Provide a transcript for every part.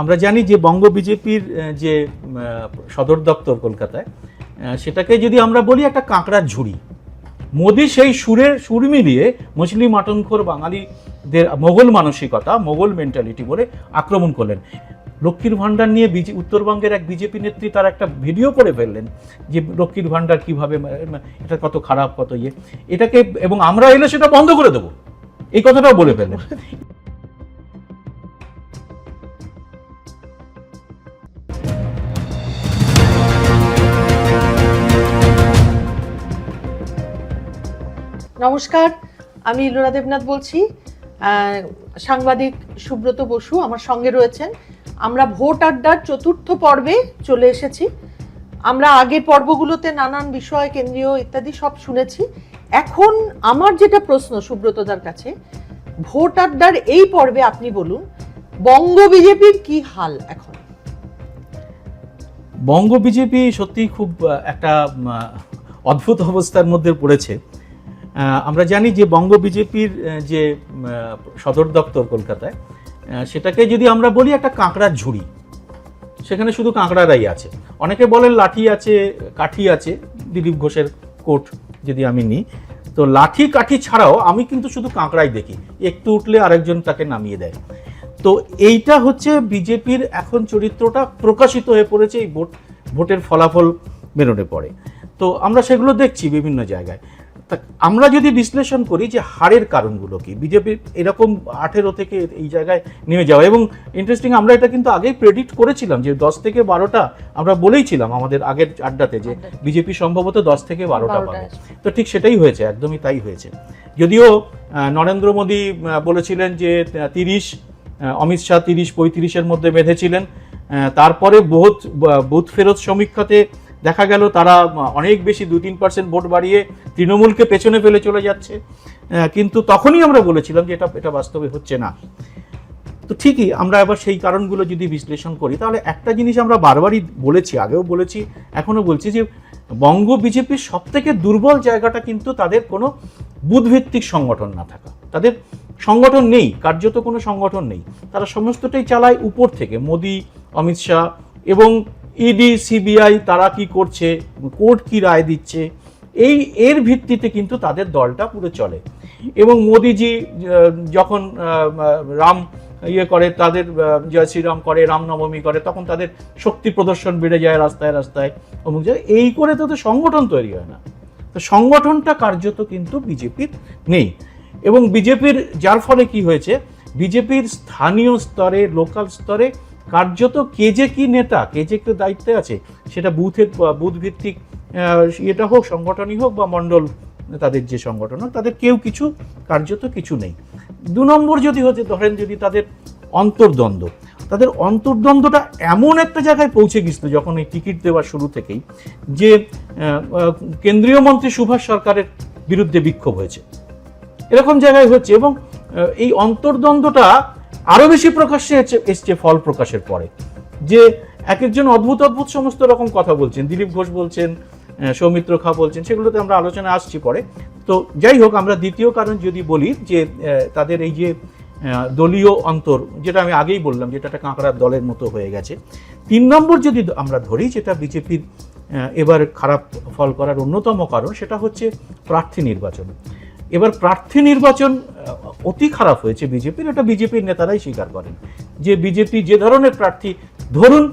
আমরা জানি যে বঙ্গ বিজেপির যে সদর দপ্তর কলকাতায় সেটাকে যদি আমরা বলি একটা কাঁকড়ার ঝুড়ি, মোদি সেই সুরের সুর মিলিয়ে মুসলিম আটনখোর বাঙালিদের মোগল মানসিকতা, মোগল মেন্টালিটি বলে আক্রমণ করলেন। লক্ষ্মীর ভাণ্ডার নিয়ে বিজে, উত্তরবঙ্গের এক বিজেপি নেত্রী তার একটা ভিডিও করে ফেললেন যে লক্ষ্মীর ভাণ্ডার কীভাবে এটা কত খারাপ, কত ইয়ে। এটাকে, এবং আমরা এলে সেটা বন্ধ করে দেবো। এই কথাটাও বলে ফেললেন। নমস্কার, আমি ইলোরা দেবনাথ বলছি। সাংবাদিক সুব্রত বসু আমার সঙ্গে রয়েছেন। আমরা ভোট আড্ডার চতুর্থ পর্বে চলে এসেছি। আমরা আগের পর্বগুলোতে নানান বিষয়, কেন্দ্রীয় ইত্যাদি সব শুনেছি। এখন আমার যেটা প্রশ্ন সুব্রতদার কাছে, ভোট আড্ডার এই পর্বে আপনি বলুন, বঙ্গ বিজেপির কি হাল এখন? বঙ্গ বিজেপি সত্যি খুব একটা অদ্ভুত অবস্থার মধ্যে পড়েছে। আমরা জানি যে বঙ্গ বিজেপির যে সদর দপ্তর কলকাতায় সেটাকে যদি আমরা বলি একটা কাঁকড়ার ঝুড়ি, সেখানে শুধু কাঁকড়ারাই আছে। অনেকে বলেন লাঠি আছে, কাঠি আছে, দিলীপ ঘোষের কোট যদি আমি নিই। তো লাঠি, কাঠি ছাড়াও আমি কিন্তু শুধু কাঁকড়াই দেখি। একটু উঠলে আরেকজন তাকে নামিয়ে দেয়। তো এইটা হচ্ছে বিজেপির এখন চরিত্রটা প্রকাশিত হয়ে পড়েছে, এই ভোট, ভোটের ফলাফল বেরোনে পড়ে। তো আমরা সেগুলো দেখছি বিভিন্ন জায়গায়। আমরা যদি বিশ্লেষণ করি যে হারের কারণগুলো কি বিজেপির এরকম আঠেরো থেকে এই জায়গায় নেমে যাওয়া এবং ইন্টারেস্টিং আমরা এটা কিন্তু আগেই প্রেডিক্ট করেছিলাম যে দশ থেকে বারোটা আমরা বলেইছিলাম আমাদের আগের আড্ডাতে যে বিজেপি সম্ভবত দশ থেকে বারোটা পাবে। তো ঠিক সেটাই হয়েছে একদমই তাই হয়েছে। যদিও নরেন্দ্র মোদী বলেছিলেন যে তিরিশ অমিত শাহ তিরিশ পঁয়ত্রিশের মধ্যে বেঁধেছিলেন। তারপরে বহুত বুথ ফেরত সমীক্ষাতে দেখা গেল তারা অনেক বেশি দু তিন পার্সেন্ট ভোট বাড়িয়ে তৃণমূলকে পেছনে ফেলে চলে যাচ্ছে। কিন্তু তখনই আমরা বলেছিলাম যে এটা এটা বাস্তবে হচ্ছে না। তো ঠিকই, আমরা এবার সেই কারণগুলো যদি বিশ্লেষণ করি, তাহলে একটা জিনিস আমরা বারবারই বলেছি, আগেও বলেছি, এখনও বলছি যে বঙ্গ বিজেপির সব থেকে দুর্বল জায়গাটা কিন্তু তাদের কোনো বুধভিত্তিক সংগঠন না থাকা। তাদের সংগঠন নেই, কার্যত কোনো সংগঠন নেই। তারা সমস্তটাই চালায় উপর থেকে, মোদি, অমিত শাহ এবং ইডি, সিবিআই তারা কি করছে? কোর্ট কি রায় দিচ্ছে? এই, এর ভিত্তিতে কিন্তু তাদের দলটা পুরো চলে। এবং মোদিজি যখন রাম ইয়ে করে, তাদের জয় শ্রীরাম করে, রামনবমী করে, তখন তাদের শক্তি প্রদর্শন বেড়ে যায় রাস্তায় রাস্তায়। অমুক জায়গায়, এই করে তো তো সংগঠন তৈরি হয় না। তো সংগঠনটা কার্যত কিন্তু বিজেপির নেই। এবং বিজেপির, যার ফলে কি হয়েছে? বিজেপির স্থানীয় স্তরে, লোকাল স্তরে কার্যত কে যে কি নেতা, কে যে কেউ দায়িত্বে আছে, সেটা বুথের বুথ ভিত্তিক এটা হোক, সংগঠনই হোক বা মণ্ডল, তাদের যে সংগঠন হোক, তাদের কেউ কিছু, কার্যত কিছু নেই। দু নম্বর যদি হচ্ছে, ধরেন যদি তাদের অন্তর্দ্বন্দ্ব, তাদের অন্তর্দ্বন্দ্বটা এমন একটা জায়গায় পৌঁছে গেছিল যখন এই টিকিট দেওয়ার শুরু থেকেই, যে কেন্দ্রীয় মন্ত্রী সুভাষ সরকারের বিরুদ্ধে বিক্ষোভ হয়েছে। এরকম জায়গায় হচ্ছে এবং এই অন্তর্দ্বন্দ্বটা আরও বেশি প্রকাশ্যে এসছে ফল প্রকাশের পরে। যে এক একজন অদ্ভুত অদ্ভুত সমস্ত রকম কথা বলছেন। দিলীপ ঘোষ বলছেন সৌমিত্র খা বলছেন, সেগুলোতে আমরা আলোচনা আসছি পরে। তো যাই হোক, আমরা দ্বিতীয় কারণ যদি বলি যে তাদের এই যে দলীয় অন্তর, যেটা আমি আগেই বললাম, যেটা একটা কাঁকড়ার দলের মতো হয়ে গেছে। তিন নম্বর যদি আমরা ধরি, যেটা বিজেপির এবার খারাপ ফল করার অন্যতম কারণ, সেটা হচ্ছে প্রার্থী নির্বাচন। এবার প্রার্থী নির্বাচন অতি খারাপ হয়েছে বিজেপির, এটা বিজেপির নেতারাই স্বীকার করেন। যে বিজেপি যে ধরনের প্রার্থী, ধরুন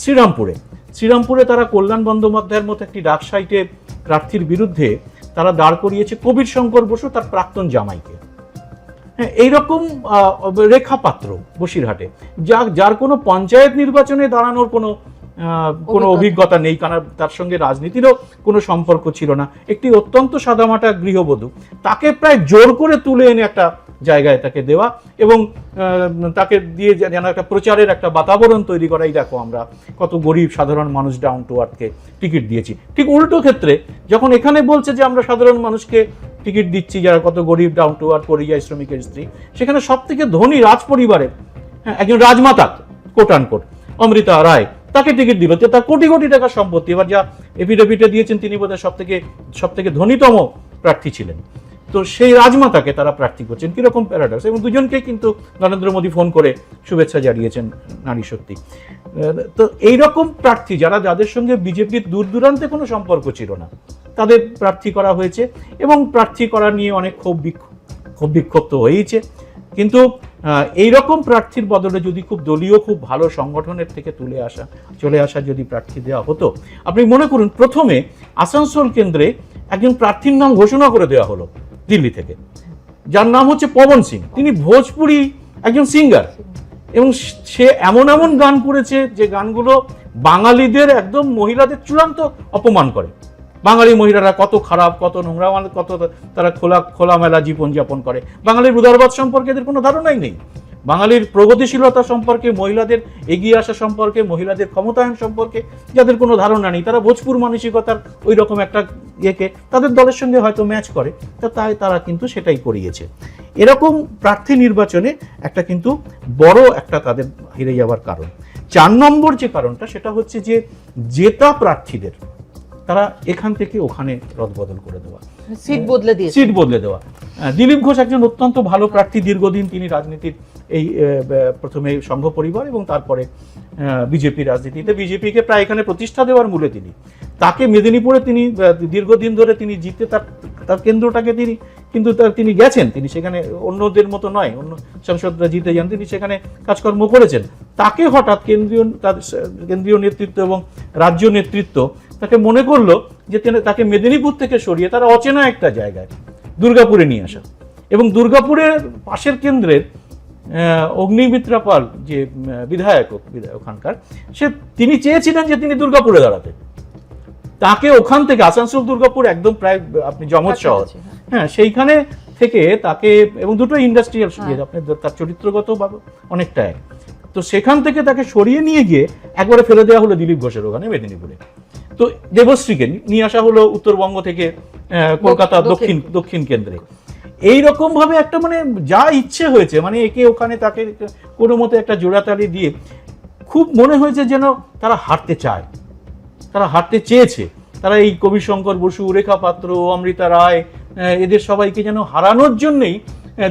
শ্রীরামপুরে শ্রীরামপুরে তারা কল্যাণ বন্দ্যোপাধ্যায়ের মতো একটি ডাক সাইটে প্রার্থীর বিরুদ্ধে তারা দাঁড় করিয়েছে কবির শঙ্কর বসু তার প্রাক্তন জামাইকে। হ্যাঁ এইরকম রেখাপাত্র বসিরহাটে যা যার কোনো পঞ্চায়েত নির্বাচনে দাঁড়ানোর কোনো কোনো অভিজ্ঞতা। নেই কারণ তার সঙ্গে রাজনীতিরও কোনো সম্পর্ক ছিল না। একটি অত্যন্ত সাদামাটা গৃহবধূ তাকে প্রায় জোর করে তুলে এনে একটা জায়গায় তাকে দেওয়া এবং তাকে দিয়ে যেন একটা প্রচারের একটা বাতাবরণ তৈরি করাই দেখো আমরা কত গরিব সাধারণ মানুষ ডাউন টু আর্থকে টিকিট দিয়েছি। ঠিক উল্টো ক্ষেত্রে যখন এখানে বলছে যে আমরা সাধারণ মানুষকে টিকিট দিচ্ছি যারা কত গরিব ডাউন টু আর্থ পরিযায়ী শ্রমিকের স্ত্রী সেখানে সব থেকে ধনী রাজ পরিবারের হ্যাঁ একজন রাজমাতা কোটানকোট অমৃতা রায়। তাকে টিকিট দিল তো তার কোটি কোটি টাকার সম্পত্তি। এবার যা এফিডেভিটে দিয়েছেন, তিনি বোধহয় সব থেকে সব থেকে ধনীতম প্রার্থী ছিলেন। তো সেই রাজমাতাকে তারা প্রার্থী করছেন। কীরকম প্যারাডক্স এবং দুজনকে কিন্তু নরেন্দ্র মোদী ফোন করে শুভেচ্ছা জানিয়েছেন নারী শক্তি। তো এইরকম প্রার্থী যারা, যাদের সঙ্গে বিজেপির দূর দূরান্তে কোনো সম্পর্ক ছিল না, তাদের প্রার্থী করা হয়েছে। এবং প্রার্থী করা নিয়ে অনেক ক্ষোভ বিক্ষোভ ক্ষোভ বিক্ষোভ তো হয়েইছে। কিন্তু এইরকম প্রার্থীর বদলে যদি খুব দলীয়, খুব ভালো সংগঠনের থেকে তুলে আসা, চলে আসা যদি প্রার্থী দেওয়া হতো, আপনি মনে করুন প্রথমে আসানসোল কেন্দ্রে একজন প্রার্থীর নাম ঘোষণা করে দেওয়া হলো দিল্লি থেকে। যার নাম হচ্ছে পবন সিং। তিনি ভোজপুরি একজন সিঙ্গার এবং সে এমন এমন গান করেছে যে গানগুলো বাঙালিদের একদম মহিলাদের চূড়ান্ত অপমান করে। বাঙালি মহিলারা কত খারাপ, কত নোংরা মানে কত তারা খোলা, খোলামেলা জীবনযাপন করে। বাঙালির উদারবাদ সম্পর্কে এদের কোনো ধারণাই নেই। বাঙালির প্রগতিশীলতা সম্পর্কে, মহিলাদের এগিয়ে আসা সম্পর্কে, মহিলাদের ক্ষমতায়ন সম্পর্কে যাদের কোনো ধারণা নেই, তারা ভোজপুর মানসিকতার ওই রকম একটা ইয়েকে তাদের দলের সঙ্গে হয়তো ম্যাচ করে, তা তাই তারা কিন্তু সেটাই করিয়েছে। এরকম প্রার্থী নির্বাচনে একটা কিন্তু বড় একটা তাদের হেরে যাওয়ার কারণ। চার নম্বর যে কারণটা, সেটা হচ্ছে যে জেতা প্রার্থীদের তারা এখান থেকে ওখানে রদবদল করে দেওয়া। সিট বদলে দিয়েছে। সিট বদলে দেওয়া। দিলীপ ঘোষ একজন অত্যন্ত ভালো প্রার্থী দীর্ঘদিন তিনি রাজনীতির এই প্রথমে সংঘ পরিবার এবং তারপরে বিজেপি রাজনীতিতে। বিজেপিকে প্রায় এখানে প্রতিষ্ঠা দেওয়ার মূলে তিনি। তাকে মেদিনীপুরে তিনি দীর্ঘদিন ধরে তিনি জিতে তার তার কেন্দ্রটাকে তিনি কিন্তু তার তিনি গেছেন। তিনি সেখানে অন্যদের মতো নয় অন্য সাংসদরা জিতে যান তিনি সেখানে কাজকর্ম করেছেন। তাকে হঠাৎ কেন্দ্রীয় তার কেন্দ্রীয় নেতৃত্ব এবং রাজ্য নেতৃত্ব তাকে মনে করল যে তাকে মেদিনীপুর থেকে সরিয়ে তারা অচেনা একটা জায়গায় দুর্গাপুরে নিয়ে আসা। এবং দুর্গাপুরের পাশের কেন্দ্রের অগ্নিমিত্রা পাল যে বিধায়ক বিধায়ক ওখানকার সে তিনি চেয়েছিলেন যে তিনি দুর্গাপুরে দাঁড়াতে। তাকে ওখান থেকে আসানসোল দুর্গাপুর একদম প্রায় আপনি জমজ শহর। হ্যাঁ। হ্যাঁ সেইখানে থেকে তাকে এবং দুটো ইন্ডাস্ট্রিয়াল হ্যাঁ। আপনি তার চরিত্রগত অনেকটা এক। তো সেখান থেকে তাকে সরিয়ে নিয়ে গিয়ে একবারে ফেলে দেওয়া হলো দিলীপ ঘোষের ওখানে মেদিনীপুরে। তো দেবশ্রীকে নিয়ে আসা হলো উত্তরবঙ্গ থেকে কলকাতা দক্ষিণ। দক্ষিণ। কেন্দ্রে। এই রকম ভাবে একটা মানে যা ইচ্ছে হয়েছে মানে একে ওখানে তাকে কোনো মতে একটা জোড়াতালি দিয়ে খুব মনে হয়েছে যেন তারা হারতে চায়। তারা হারতে চেয়েছে। তারা এই কবি শঙ্কর বসু রেখা পাত্র অমৃতা রায় এদের সবাইকে যেন হারানোর জন্যই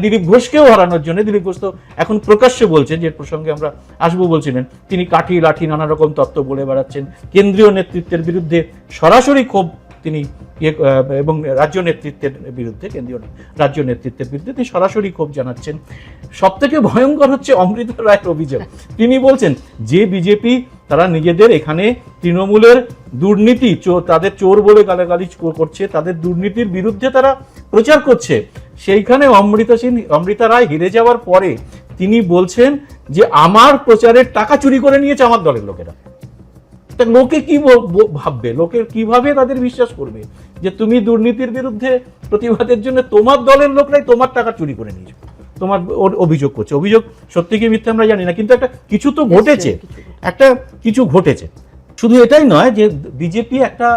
দিলীপ ঘোষকেও হারানোর জন্য। দিলীপ ঘোষ তো এখন প্রকাশ্যে বলছেন যে প্রসঙ্গে আমরা আসব বলছিলেন। তিনি কাঠি, লাঠি, নানা রকম তত্ত্ব বলে বেড়াচ্ছেন। কেন্দ্রীয় নেতৃত্বের বিরুদ্ধে সরাসরি ক্ষোভ তিনি ইয়ে এবং রাজ্য নেতৃত্বের বিরুদ্ধে, কেন্দ্রীয় রাজ্য নেতৃত্বের বিরুদ্ধে তিনি সরাসরি ক্ষোভ জানাচ্ছেন। সব থেকে ভয়ঙ্কর হচ্ছে অমৃতা রায়ের অভিযোগ। তিনি বলছেন, যে বিজেপি তারা নিজেদের এখানে তৃণমূলের দুর্নীতি তাদের চোর বলে গালাগালি করছে, তাদের দুর্নীতির বিরুদ্ধে তারা প্রচার করছে। সেইখানে অমৃতা সিং অমৃতা রায় হেরে যাওয়ার পরে তিনি বলছেন যে, আমার প্রচারের টাকা চুরি করে নিয়েছে আমার দলের লোকেরা। তা লোকে কি ভাববে? লোকে কীভাবে তাদের বিশ্বাস করবে যে, তুমি দুর্নীতির বিরুদ্ধে প্রতিবাদের জন্য তোমার দলের লোকরাই তোমার টাকা চুরি করে নিয়েছে? তোমার ওর অভিযোগ করছে। অভিযোগ সত্যি কি মিথ্যে আমরা জানি না কিন্তু একটা কিছু তো ঘটেছে। একটা কিছু ঘটেছে। শুধু এটাই নয় যে বিজেপি একটা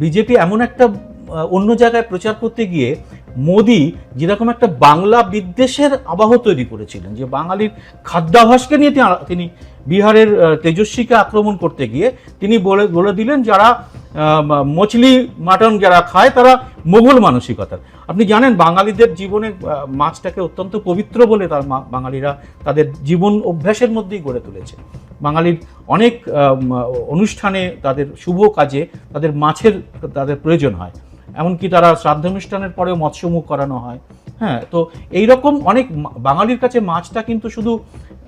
বিজেপি এমন একটা অন্য জায়গায় প্রচার করতে গিয়ে মোদি যেরকম একটা বাংলা বিদ্বেষের আবাহ তৈরি করেছিলেন যে বাঙালির খাদ্যাভাসকে নিয়ে তিনি- বিহারের তেজস্বীকে আক্রমণ করতে গিয়ে তিনি বলে বলে দিলেন যারা মছলি মাটন যারা খায় তারা মোগল মানসিকতার। আপনি জানেন বাঙালিদের জীবনে মাছটাকে অত্যন্ত পবিত্র বলে তার বাঙালিরা তাদের জীবন অভ্যাসের মধ্যেই গড়ে তুলেছে। বাঙালির অনেক অনুষ্ঠানে তাদের শুভ কাজে তাদের মাছের তাদের প্রয়োজন হয়। এমনকি তারা শ্রাদ্ধানুষ্ঠানের পরেও মৎস্যমুখ করানো হয়। হ্যাঁ তো এই রকম অনেক বাঙালির কাছে মাছটা কিন্তু শুধু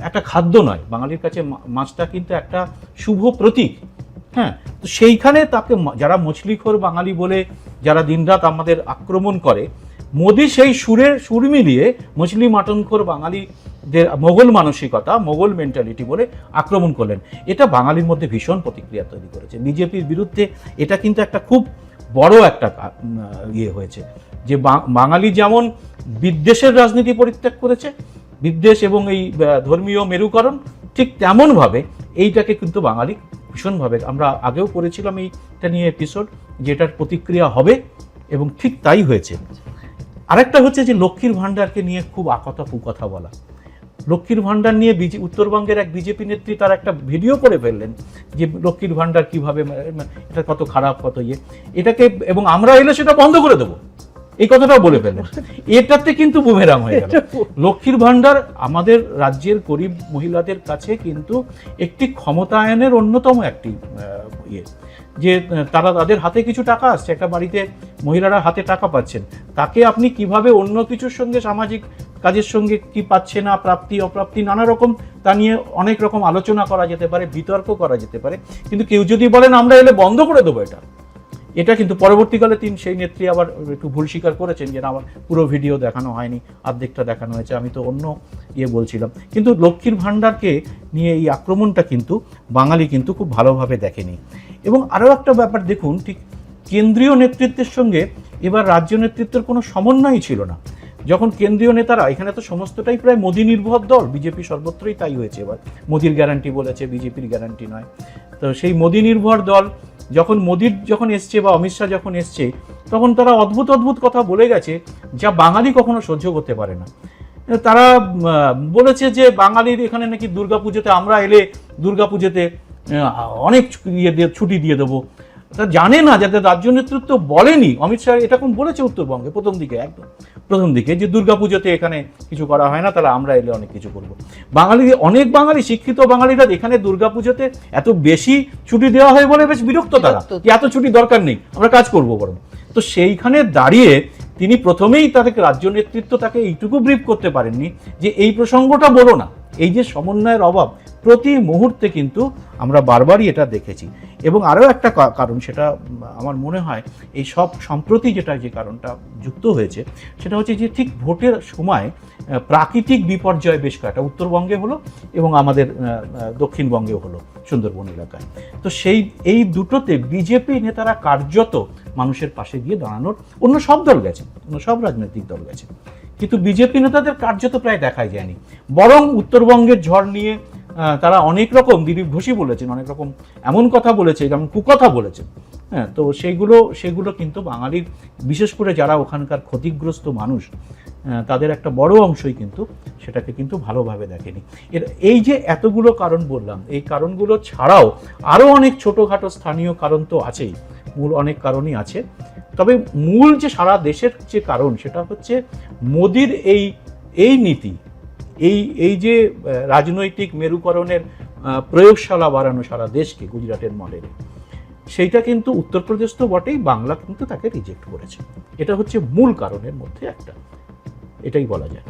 একটা খাদ্য নয়। বাঙালির কাছে মাছটা কিন্তু একটা শুভ প্রতীক। হ্যাঁ তো সেইখানে তাকে যারা মছলিখোর বাঙালি বলে যারা দিনরাত আমাদের আক্রমণ করে, মোদি সেই সুরের সুর মিলিয়ে মছলি মাটনখোর বাঙালিদের মোগল মানসিকতা, মোগল মেন্টালিটি বলে আক্রমণ করলেন। এটা বাঙালির মধ্যে ভীষণ প্রতিক্রিয়া তৈরি করেছে। বিজেপির বিরুদ্ধে এটা কিন্তু একটা খুব বড় একটা ইয়ে হয়েছে। যে বাঙালি যেমন বিদ্বেষের রাজনীতি পরিত্যাগ করেছে, বিদ্বেষ এবং এই ধর্মীয় মেরুকরণ ঠিক তেমনভাবে এইটাকে কিন্তু বাঙালি ভীষণভাবে। আমরা আগেও করেছিলাম এইটা নিয়ে এপিসোড যেটার প্রতিক্রিয়া হবে এবং ঠিক তাই হয়েছে। আরেকটা হচ্ছে যে লক্ষ্মীর ভাণ্ডারকে নিয়ে খুব আকথা কুকথা বলা। লক্ষ্মীর ভাণ্ডার নিয়ে বিজে, উত্তরবঙ্গের এক বিজেপি নেত্রী তার একটা ভিডিও করে ফেললেন যে লক্ষ্মীর ভাণ্ডার কীভাবে, এটা কত খারাপ, কত ইয়ে। এটাকে, এবং আমরা এলে সেটা বন্ধ করে দেবো। এই কথাটাও বলে ফেললেন এটাতে কিন্তু বুমেরাং হয়ে গেল। লক্ষ্মীর ভান্ডার আমাদের রাজ্যের গরিব মহিলাদের কাছে কিন্তু একটি ক্ষমতায়নের অন্যতম একটি ইয়ে। যে তারা তাদের হাতে কিছু টাকা আসছে একটা বাড়িতে মহিলারা হাতে টাকা পাচ্ছেন। তাকে আপনি কীভাবে অন্য কিছুর সঙ্গে সামাজিক কাজের সঙ্গে কি পাচ্ছে না প্রাপ্তি অপ্রাপ্তি নানা রকম তা নিয়ে অনেক রকম আলোচনা করা যেতে পারে বিতর্ক করা যেতে পারে। কিন্তু কেউ যদি বলেন আমরা এলে বন্ধ করে দেবো এটা। এটা কিন্তু পরবর্তীকালে তিনি সেই নেত্রী আবার একটু ভুল স্বীকার করেছেন যে না, আমার পুরো ভিডিও দেখানো হয়নি অর্ধেকটা দেখানো হয়েছে আমি তো অন্য ইয়ে বলছিলাম। কিন্তু লক্ষ্মীর ভাণ্ডারকে নিয়ে এই আক্রমণটা কিন্তু বাঙালি কিন্তু খুব ভালোভাবে দেখেনি। এবং আরও একটা ব্যাপার দেখুন ঠিক কেন্দ্রীয় নেতৃত্বের সঙ্গে এবার রাজ্য নেতৃত্বের কোনো সমন্বয়ই ছিল না। যখন কেন্দ্রীয় নেতারা এখানে তো সমস্তটাই প্রায় মোদী নির্ভর দল বিজেপি সর্বত্রই তাই হয়েছে এবার। মোদির গ্যারান্টি বলেছে বিজেপির গ্যারান্টি নয়। তো সেই মোদী নির্ভর দল যখন মোদির যখন এসছে বা অমিত শাহ যখন এসছে, তখন তারা অদ্ভুত অদ্ভুত কথা বলে গেছে যা বাঙালি কখনো সহ্য করতে পারে না। তারা বলেছে যে বাঙালির এখানে নাকি দুর্গাপুজোতে আমরা এলে দুর্গাপুজোতে অনেক ইয়ে দিয়ে ছুটি দিয়ে দেবো। তা জানে না যাদের রাজ্য নেতৃত্ব বলেনি। অমিত শাহ এটা কোন বলেছে উত্তরবঙ্গে? প্রথম দিকে একদম। প্রথম দিকে যে দুর্গাপুজোতে এখানে কিছু করা হয় না তাহলে আমরা এলে অনেক কিছু করব। বাঙালি অনেক বাঙালি শিক্ষিত বাঙালিরা এখানে দুর্গাপুজোতে এত বেশি ছুটি দেওয়া হয় বলে বেশ বিরক্ত তারা। এত ছুটি দরকার নেই আমরা কাজ করব বরং। তো সেইখানে দাঁড়িয়ে তিনি প্রথমেই তাদেরকে রাজ্য নেতৃত্ব তাকে এইটুকু ব্রিফ করতে পারেননি যে এই প্রসঙ্গটা বলো না। এই যে সমন্বয়ের অভাব প্রতি মুহূর্তে কিন্তু আমরা বারবারই এটা দেখেছি। এবং আরও একটা কারণ সেটা আমার মনে হয় এই সব সম্প্রতি যেটা যে কারণটা যুক্ত হয়েছে, সেটা হচ্ছে যে ঠিক ভোটের সময় প্রাকৃতিক বিপর্যয় বেশ কয়েকটা, উত্তরবঙ্গে হলো এবং আমাদের দক্ষিণবঙ্গেও হলো, সুন্দরবন এলাকায়। তো সেই, এই দুটোতে বিজেপি নেতারা কার্যত মানুষের পাশে গিয়ে দাঁড়ানোর, অন্য সব দল গেছে, অন্য সব রাজনৈতিক দল গেছে। কিন্তু বিজেপি নেতাদের কার্যত প্রায় দেখাই যায়নি। বরং উত্তরবঙ্গের ঝড় নিয়ে তারা অনেক রকম দিলীপ ঘোষই বলেছেন, অনেক রকম এমন কথা বলেছে, যেমন কুকথা বলেছেন। হ্যাঁ তো সেগুলো সেগুলো কিন্তু বাঙালির, বিশেষ করে যারা ওখানকার ক্ষতিগ্রস্ত মানুষ তাদের একটা বড় অংশই কিন্তু সেটাকে কিন্তু ভালোভাবে দেখেনি। এর, এই যে এতগুলো কারণ বললাম, এই কারণগুলো ছাড়াও আরও অনেক ছোটোখাটো স্থানীয় কারণ তো আছেই, মূল অনেক কারণই আছে। তবে মূল যে সারা দেশের যে কারণ, সেটা হচ্ছে মোদির এই এই নীতি এই এই যে রাজনৈতিক মেরুকরণের প্রয়োগশালা বাড়ানো সারা দেশকে গুজরাটের মডেলে সেইটা কিন্তু উত্তরপ্রদেশ তো বটেই, বাংলা কিন্তু তাকে রিজেক্ট করেছে। এটা হচ্ছে মূল কারণের মধ্যে একটা। এটাই বলা যায়।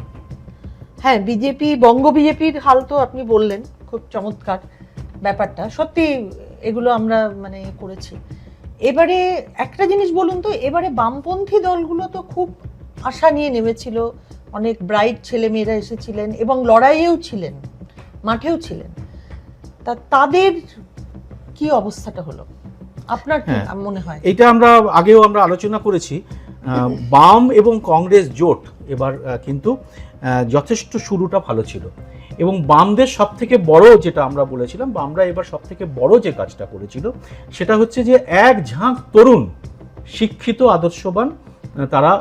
হ্যাঁ বিজেপি বঙ্গ বিজেপির হাল তো আপনি বললেন, খুব চমৎকার ব্যাপারটা। সত্যি এগুলো আমরা মানে করেছি। এবারে একটা জিনিস বলুন তো, এবারে বামপন্থী দলগুলো তো খুব আশা নিয়ে নেমেছিল অনেক ব্রাইট ছেলেমেয়েরা এসেছিলেন এবং লড়াইয়েও ছিলেন মাঠেও ছিলেন। তা তাদের কি অবস্থাটা হলো? আপনার হ্যাঁ। মনে হয়? এটা আমরা আগেও আমরা আলোচনা করেছি। বাম এবং কংগ্রেস জোট এবার কিন্তু যথেষ্ট শুরুটা ভালো ছিল। এবং বামদের সব থেকে বড় যেটা আমরা বলেছিলাম বামরা এবার সব থেকে বড় যে কাজটা করেছিল সেটা হচ্ছে যে এক ঝাঁক তরুণ শিক্ষিত আদর্শবান তারা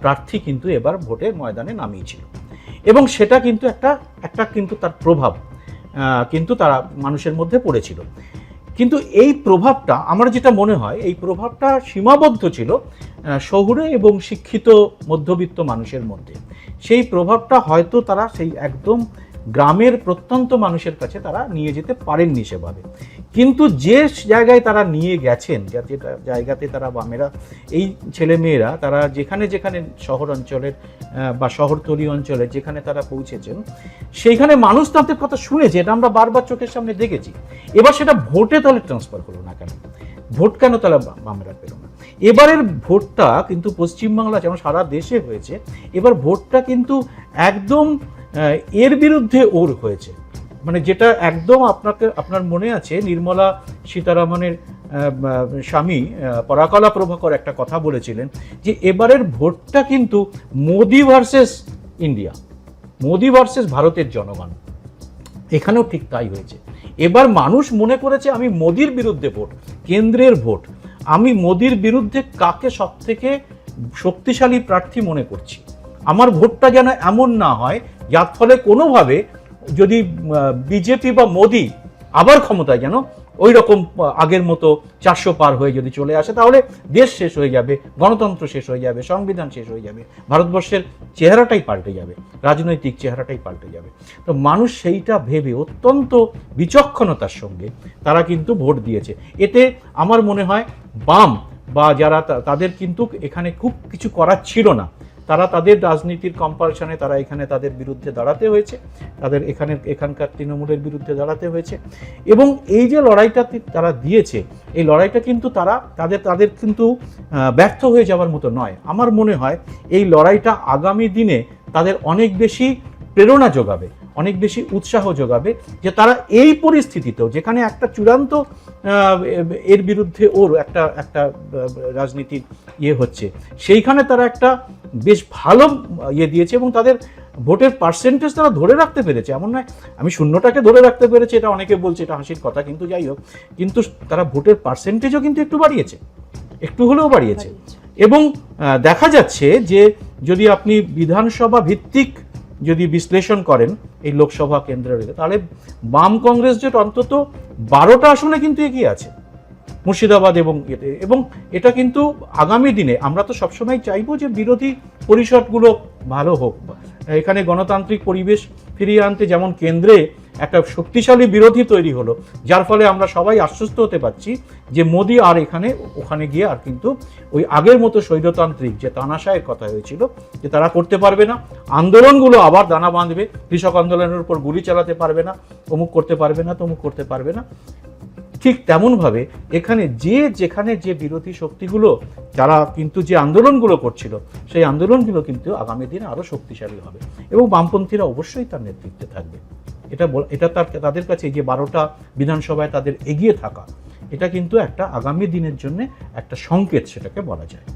প্রার্থী কিন্তু এবার ভোটের ময়দানে নামিয়েছিল। এবং সেটা কিন্তু একটা একটা কিন্তু তার প্রভাব কিন্তু তারা মানুষের মধ্যে পড়েছিল। কিন্তু এই প্রভাবটা, আমার যেটা মনে হয়, এই প্রভাবটা সীমাবদ্ধ ছিল শহুরে এবং শিক্ষিত মধ্যবিত্ত মানুষের মধ্যে। সেই প্রভাবটা হয়তো তারা সেই একদম গ্রামের প্রত্যন্ত মানুষের কাছে তারা নিয়ে যেতে পারেননি সেভাবে। কিন্তু যে জায়গায় তারা নিয়ে গেছেন যাতে জায়গাতে তারা বামেরা, এই ছেলে মেয়েরা তারা যেখানে যেখানে শহর অঞ্চলের বা শহরতলি অঞ্চলে যেখানে তারা পৌঁছেছেন, সেইখানে মানুষ তাদের কথা শুনেছে, এটা আমরা বারবার চোখের সামনে দেখেছি। এবার সেটা ভোটে তাহলে ট্রান্সফার হলো না কেন? ভোট কেন তাহলে বামেরা পেল না? এবারের ভোটটা কিন্তু পশ্চিমবাংলা যেমন সারা দেশে হয়েছে, এবার ভোটটা কিন্তু একদম এর বিরুদ্ধে ওর হয়েছে। মানে যেটা একদম আপনাকে, আপনার মনে আছে, নির্মলা সীতারামনের স্বামী পরাকলা প্রভাকর একটা কথা বলেছিলেন যে এবারের ভোটটা কিন্তু Modi versus India, Modi versus ভারতের জনগণ। এখানেও ঠিক তাই হয়েছে। এবার মানুষ মনে করেছে, আমি মোদির বিরুদ্ধে ভোট, কেন্দ্রের ভোট। আমি মোদির বিরুদ্ধে কাকে সব থেকে শক্তিশালী প্রার্থী মনে করছি? আমার ভোটটা যেন এমন না হয়, যার ফলে কোনোভাবে যদি বিজেপি বা মোদি আবার ক্ষমতায় যেন ওই রকম আগের মতো চারশো পার হয়ে যদি চলে আসে, তাহলে দেশ শেষ হয়ে যাবে, গণতন্ত্র শেষ হয়ে যাবে, সংবিধান শেষ হয়ে যাবে, ভারতবর্ষের চেহারাটাই পাল্টে যাবে, রাজনৈতিক চেহারাটাই পাল্টে যাবে। তো মানুষ সেইটা ভেবে অত্যন্ত বিচক্ষণতার সঙ্গে তারা কিন্তু ভোট দিয়েছে। এতে আমার মনে হয় বাম বা যারা তাদের কিন্তু এখানে খুব কিছু করার ছিল না। তারা তাদের রাজনীতির কম্পালশনে তারা এখানে তাদের বিরুদ্ধে দাঁড়াতে হয়েছে। তাদের এখানে এখানকার তৃণমূলের বিরুদ্ধে দাঁড়াতে হয়েছে। এবং এই যে লড়াইটা তারা দিয়েছে, এই লড়াইটা কিন্তু তারা, তাদের তাদের কিন্তু ব্যর্থ হয়ে যাওয়ার মতো নয়। আমার মনে হয় এই লড়াইটা আগামী দিনে তাদের অনেক বেশি প্রেরণা যোগাবে, অনেক বেশি উৎসাহ যোগাবে যে তারা এই পরিস্থিতিতেও, যেখানে একটা চূড়ান্ত এর বিরুদ্ধে ওর একটা একটা রাজনীতির ইয়ে হচ্ছে, সেইখানে তারা একটা বেশ ভালো ইয়ে দিয়েছে এবং তাদের ভোটের পার্সেন্টেজ তারা ধরে রাখতে পেরেছে। এমন নয় আমি শূন্যটাকে ধরে রাখতে পেরেছি এটা অনেকে বলছে এটা হাসির কথা কিন্তু যাই হোক কিন্তু তারা ভোটের পার্সেন্টেজও কিন্তু একটু বাড়িয়েছে একটু হলেও বাড়িয়েছে। এবং দেখা যাচ্ছে যে যদি আপনি বিধানসভা ভিত্তিক যদি বিশ্লেষণ করেন এই লোকসভা কেন্দ্রের তাহলে বাম কংগ্রেস জোট অন্তত বারোটা আসনে কিন্তু এগিয়ে আছে। মুর্শিদাবাদ এবং এতে এবং এটা কিন্তু আগামী দিনে আমরা তো সবসময় চাইব যে বিরোধী পরিষদগুলো ভালো হোক। এখানে গণতান্ত্রিক পরিবেশ ফিরিয়ে আনতে যেমন কেন্দ্রে একটা শক্তিশালী বিরোধী তৈরি হলো, যার ফলে আমরা সবাই আশ্বস্ত হতে পারছি যে মোদি আর এখানে, ওখানে গিয়ে আর কিন্তু ওই আগের মতো স্বৈরতান্ত্রিক যে তানাশায়ের কথা হয়েছিল, যে তারা করতে পারবে না। আন্দোলনগুলো আবার দানা বাঁধবে, কৃষক আন্দোলনের উপর গুলি চালাতে পারবে না, অমুক করতে পারবে না, তমুক করতে পারবে না। ঠিক তেমনভাবে এখানে যে যেখানে যে বিরোধী শক্তিগুলো, যারা কিন্তু যে আন্দোলনগুলো করছিল, সেই আন্দোলনগুলো কিন্তু আগামী দিনে আরও শক্তিশালী হবে এবং বামপন্থীরা অবশ্যই তার নেতৃত্বে থাকবে। এটা এটা তার, তাদের কাছে যে বারোটা বিধানসভায় তাদের এগিয়ে থাকা, এটা কিন্তু একটা আগামী দিনের জন্য একটা সংকেত সেটাকে বলা যায়।